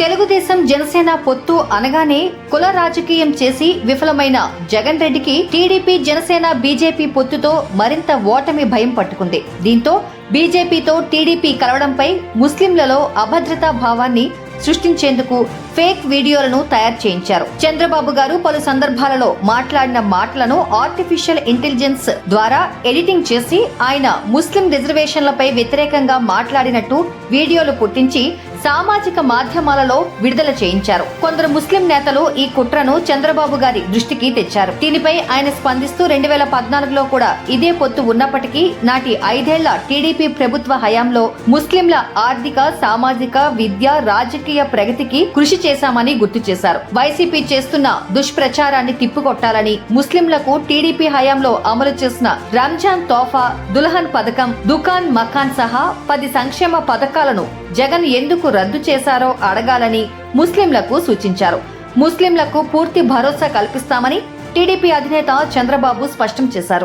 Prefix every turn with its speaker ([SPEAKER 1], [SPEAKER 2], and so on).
[SPEAKER 1] తెలుగుదేశం జనసేన పొత్తు అనగానే కుల రాజకీయం చేసి విఫలమైన జగన్ రెడ్డికి టీడీపీ జనసేన బీజేపీ పొత్తుతో మరింత ఓటమి భయం పట్టుకుంది. దీంతో బీజేపీతో టీడీపీ కలవడంపై ముస్లింలలో అభద్రతా భావాన్ని సృష్టించేందుకు ఫేక్ వీడియోలను తయారు చేయించారు. చంద్రబాబు గారు పలు సందర్భాలలో మాట్లాడిన మాటలను ఆర్టిఫిషియల్ ఇంటెలిజెన్స్ ద్వారా ఎడిటింగ్ చేసి ఆయన ముస్లిం రిజర్వేషన్లపై వ్యతిరేకంగా మాట్లాడినట్టు వీడియోలు పుట్టించి సామాజిక మాధ్యమాలలో విడుదల చేయించారు. కొందరు ముస్లిం నేతలు ఈ కుట్రను చంద్రబాబు గారి దృష్టికి తెచ్చారు. దీనిపై ఆయన స్పందిస్తూ రెండు వేల పద్నాలుగులో కూడా ఇదే పొత్తు ఉన్నప్పటికీ నాటి ఐదేళ్ళ టీడీపీ ప్రభుత్వ హయాంలో ముస్లింల ఆర్థిక సామాజిక విద్య రాజకీయ ప్రగతికి కృషి చేశామని గుర్తు చేశారు. వైసీపీ చేస్తున్న దుష్ప్రచారాన్ని తిప్పికొట్టాలని ముస్లింలకు టీడీపీ హయాంలో అమలు చేసిన రంజాన్ తోఫా దుల్హన్ పథకం దుకాన్ మకాన్ సహా పది సంక్షేమ పథకాలను జగన్ ఎందుకు రద్దు చేశారో అడగాలని ముస్లింలకు సూచించారు. ముస్లింలకు పూర్తి భరోసా కల్పిస్తామని టీడీపీ అధినేత చంద్రబాబు స్పష్టం చేశారు.